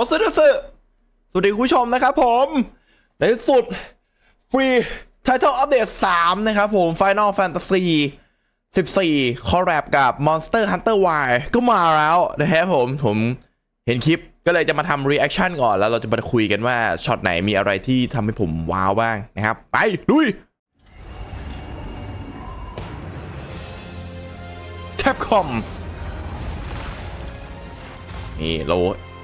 อสเดอร์สวัสดีคุณผู้ชมนะครับผม ในสุด ฟรี Title Update 3นะครับผม Final Fantasy 14 คอลแรบกับ Monster Hunter Y ก็มาแล้วนะครับผม ผมเห็นคลิปก็เลยจะมาทำ reaction ก่อน แล้วเราจะมาคุยกันว่าช็อตไหนมีอะไรที่ทำให้ผมว้าวบ้างนะครับ ไป ลุย Capcom นี่ เรา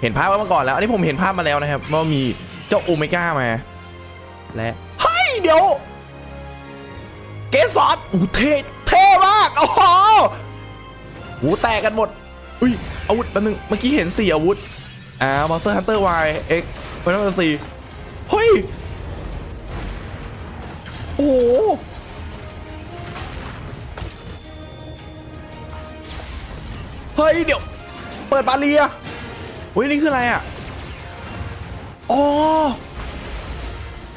เห็นภาพมาก่อนแล้ว อันนี้ผมเห็นภาพมาแล้วนะครับว่ามีเจ้าโอเมก้ามา และเฮ้ยเดี๋ยว เกสรอู้เท่เท่มากโอ้โหหูแตกกันหมดอุ้ยอาวุธแป๊บนึงเมื่อกี้เห็นสี่อาวุธอ่า Monster Hunter Y X Final Fantasy เฮ้ยโอ้โหเฮ้ยเดี๋ยว เปิดบาเรีย ฮ้ยนี่คืออะไรอะอ๋อ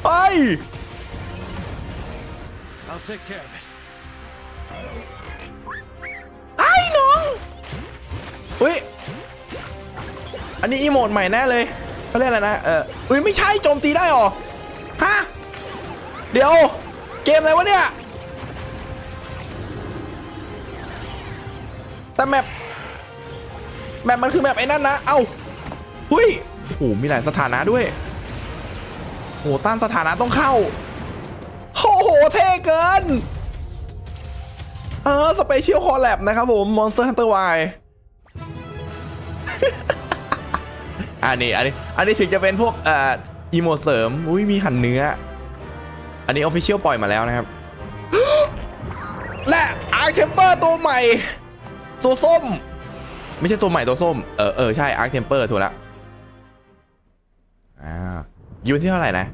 เฮ้ย I'll take care of it. ไอ้น้องเฮ้ยอันนี้อีโมดใหม่แน่เลยเขาเรียกอะไรนะเออเอ้ยไม่ใช่โจมตีได้หรอฮะเดี๋ยว เกมอะไรวะเนี่ยแต่แมปแมปมันคือแมปไอ้นั่นนะ เอ้า หุ้ยโอ้มีหลายสถานะด้วยโอ้โหต้านสถานะต้องเข้าโอ้โหเท่เกินเออสเปเชียลคอลแลบนะครับผม Monster Hunter Y อันนี้อันนี้อันนี้ถึงจะเป็นพวกเอ่ออีโมเสริมอุ้ยมีหั่นเนื้อ อันนี้ออฟฟิเชียลปล่อยมาแล้วนะครับ และอาร์เคมเปอร์ตัวใหม่ ตัวส้ม ไม่ใช่ตัวใหม่ตัวส้ม เออเออใช่อาร์เคมเปอร์ถูกแล้ว อ่ายู่ที่เท่าไหร่นะ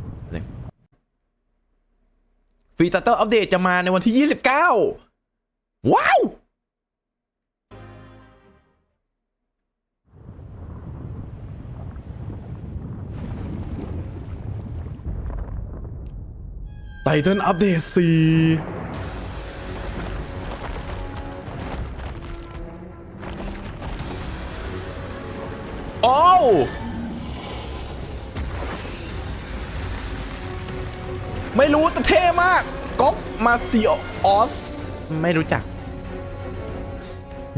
ฟรีตเตอร์อัปเดตจะมาในวันที่ 29 ว้าว ไททันอัปเดต4 ไม่รู้แต่เท่มากก๊อกมาซิโอออส ไม่รู้จัก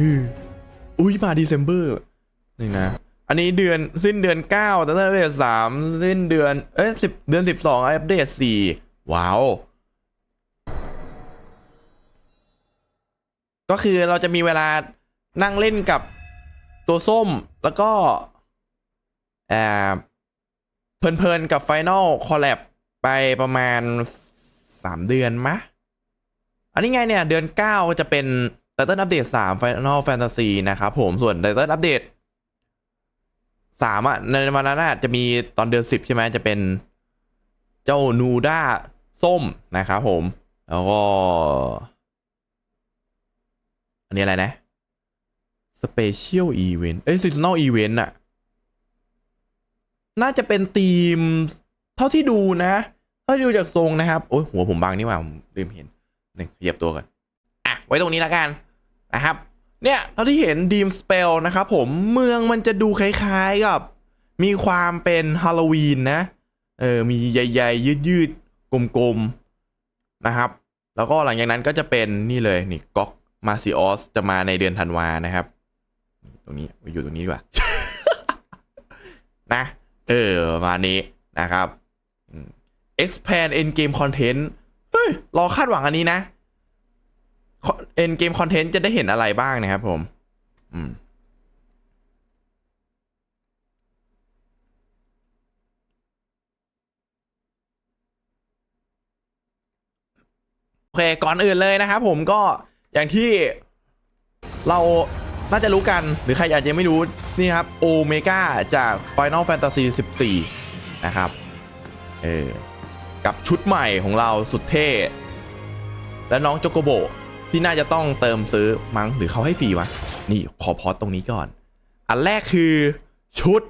อืออุ้ยมาดีเซมเบอร์นี่นะ อันนี้เดือนสิ้นเดือน9แต่ถ้าเดือนสามสิ้นเดือน เอ้ยสิบเดือนสิบสองอัปเดตสี่ว้าว ก็คือเราจะมีเวลานั่งเล่นกับตัวส้มแล้วก็แอบเพลินๆกับ Final Collab ไปประมาณ3เดือนมะ อันนี้ไงเนี่ย เดือน9ก็จะเป็น Title Update 3 Final Fantasy นะครับผมส่วน Title Update 3อะ ในวันนั้นจะมีตอนเดือน10ใช่ไหมจะเป็นเจ้านูด้าส้มนะครับผม แล้วก็ อันนี้อะไรนะ Special Event เอ้ย Seasonal Event อะน่าจะเป็นธีม เท่าที่ดูนะ เท่าดูจากทรงนะครับ โอ้ยหัวผมบางนี่ว่าผมลืมเห็นหนึ่งขยับตัวกันอะไว้ตรงนี้แล้วกันนะครับ เนี่ยเท่าที่เห็นดีมสเปลนะครับผมเมืองมันจะดูคล้ายๆกับ มีความเป็นฮาโลวีนนะ เออมีใหญ่ๆ ยืดๆ กลมๆ นะครับ แล้วก็หลังจากนั้นก็จะเป็นนี่เลยนี่ก๊อกมาซิออสจะมาในเดือนธันวานะครับ ตรงนี้ไปอยู่ตรงนี้ดีกว่านะ เออประมาณนี้นะครับ expand end game content เฮ้ยรอคาดหวังอันนี้นะ end game content จะได้เห็นอะไรบ้างนะครับผม อืมโอเค ก่อนอื่นเลยนะครับผมก็อย่างที่เราน่าจะรู้กันหรือใครอาจจะไม่รู้นี่ครับโอเมก้าจาก Final Fantasy 14 นะครับ เออ กับชุดใหม่ของเราสุดเท่ และน้องโจโกโบที่น่าจะต้องเติมซื้อมั้งหรือเขาให้ฟรีวะ นี่ขอพอสตรงนี้ก่อน อันแรกคือชุด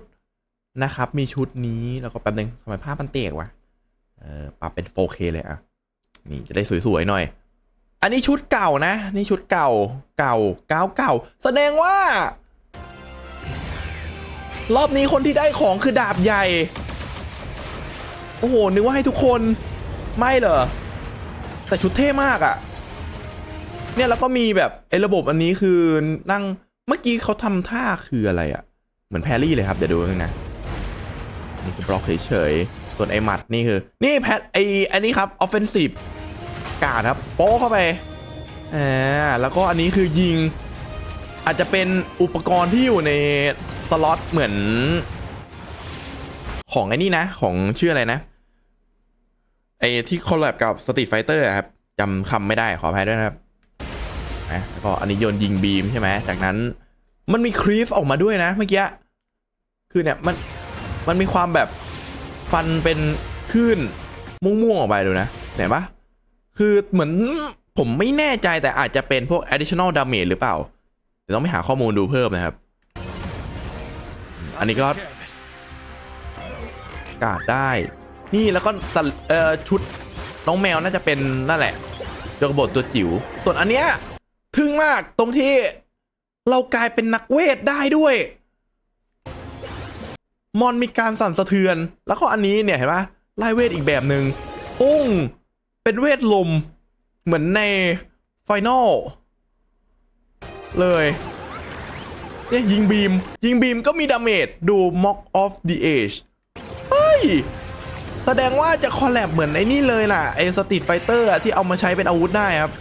นะครับ มีชุดนี้แล้วก็แป๊บนึงทำไมภาพมันเตกวะเออปรับเป็น 4K เลยอะนี่จะได้สวยๆหน่อย อันนี้ชุดเก่านะ นี่ชุดเก่าเก่าเก่าเก่าแสดงว่า รอบนี้คนที่ได้ของคือดาบใหญ่ โอ้โห นึกว่าให้ทุกคน ไม่เหรอ แต่ชุดเท่มากอะ่ะ เนี่ยแล้วก็มีแบบไอ้ระบบอันนี้คือนั่ง เมื่อกี้เขาทำท่าคืออะไรอะ่ะ เหมือนแพรี่เลยครับ เดี๋ยวดูนึงนะ นี่คือบล็อกเฉยๆ ส่วนไอ้หมัดนี่คือ นี่แพทไอ้อันนี้ครับออฟเฟนซีฟการ์ดครับ โป๊เข้าไปอ่าแล้วก็อันนี้คือยิง อาจจะเป็นอุปกรณ์ที่อยู่ในสล็อตเหมือนของไอ้นี่นะ ของชื่ออะไรนะ ไอ้ที่คอลแลบกับสตรีทไฟเตอร์ครับจำคำไม่ได้ขออภัยด้วยนะครับนะแล้วก็อันนี้โยนยิงบีมใช่ไหมจากนั้นมันมีครีฟออกมาด้วยนะเมื่อกี้คือเนี่ยมันมันมีความแบบฟันเป็นคลื่นม่วงๆออกไปดูนะเห็นปะคือเหมือนผมไม่แน่ใจแต่อาจจะเป็นพวก additional damage หรือเปล่าเดี๋ยวต้องไปหาข้อมูลดูเพิ่มนะครับ อันนี้ก็กาดได้ นี่แล้วก็เอ่อชุดน้องแมวน่าจะเป็นนั่นแหละโยกบทตัวจิ๋วส่วนอันเนี้ยทึ่งมากตรงที่เรากลายเป็นนักเวทได้ด้วย มอนมีการสั่นสะเทือน แล้วก็อันนี้เนี่ยเห็นปะไล่เวทอีกแบบหนึ่งปุ้งเป็นเวทลม เหมือนในไฟนอลเลยเนี่ยยิงบีม ยิงบีมก็มีดาเมจดู Mock of the Age เฮ้ย แสดงว่าจะคอลแลบเหมือนไอ้นี่เลยล่ะไอ้สตรีทไฟเตอร์ที่เอามาใช้เป็นอาวุธได้ครับ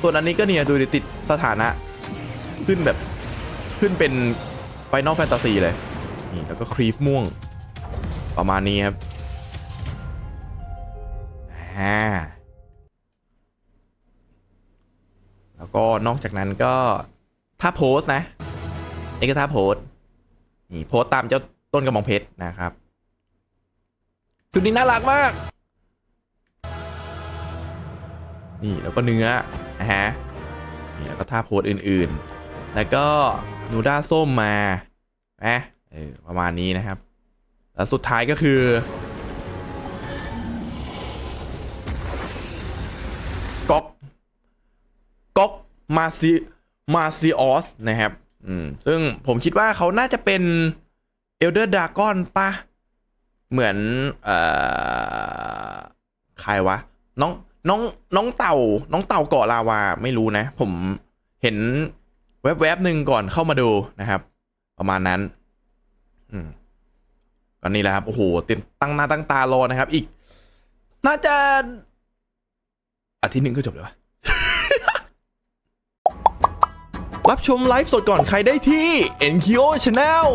ส่วนอันนี้ก็เนี่ยดูดิติดสถานะ ขึ้นแบบขึ้นเป็นไฟนอลแฟนตาซีเลยนี่แล้วก็ครีฟม่วง ประมาณนี้ครับอ่าแล้วก็นอกจากนั้นก็ถ้าโพสนะนี่ก็ท่าโพสนี่โพสต์ตามเจ้าต้นกระบองเพชรนะครับ ชุดนี้น่ารักมาก นี่แล้วก็เนื้อนะฮะนี่แล้วก็ท่าโพสอื่นๆ แล้วก็นูด้าส้มมานะเออประมาณนี้นะครับ แล้วสุดท้ายก็คือ ก๊อก ก๊อก มาซิ มาซิออส นะครับ อืม ซึ่งผมคิดว่าเขาน่าจะเป็นเอลเดอร์ดากอนปะ เหมือนเอ่อใครวะ น้องน้องน้องเต่า น้องเต่าเกาะลาวาไม่รู้นะ ผมเห็นแวบๆหนึ่งก่อนเข้ามาดูนะครับ ประมาณนั้น อืมก็นี่แหละครับ โอ้โหเต็มตั้งหน้าตั้งตารอนะครับ อีก น่าจะอาทิตย์หนึ่งก็จบเลยวะรับชมไลฟ์สดก่อนใครได้ที่ NKO Channel